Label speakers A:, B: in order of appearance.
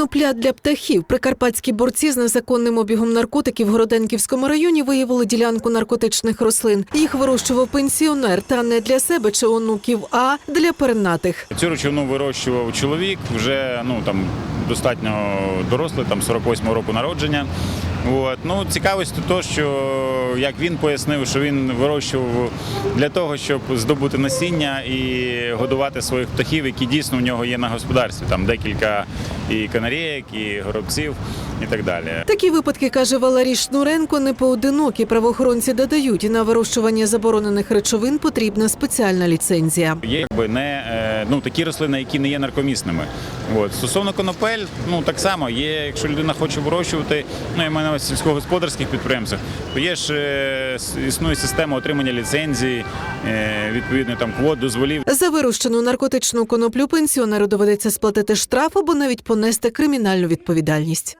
A: Конопля для птахів. Прикарпатські борці з незаконним обігом наркотиків в Городенківському районі виявили ділянку наркотичних рослин. Їх вирощував пенсіонер, та не для себе чи онуків, а для пернатих.
B: Цю речовину вирощував чоловік, вже ну там достатньо дорослий, там 48 року народження. От. Ну, цікавість то, що як він пояснив, що він вирощував для того, щоб здобути насіння і годувати своїх птахів, які дійсно в нього є на господарстві. Там декілька і канарейок, і горобців, і так далі.
A: Такі випадки каже Валерій Шнуренко. Не поодинокі правоохоронці додають, на вирощування заборонених речовин потрібна спеціальна ліцензія.
B: Є якби не е, ну такі рослини, які не є наркомісними. От стосовно конопель, ну так само є, якщо людина хоче вирощувати, ну я маю на увазі сільськогосподарських підприємствах, то є ж е, існує система отримання ліцензії, е, відповідно там квот, дозволів.
A: За вирощену наркотичну коноплю пенсіонеру доведеться сплатити штраф або навіть понести кримінальну відповідальність.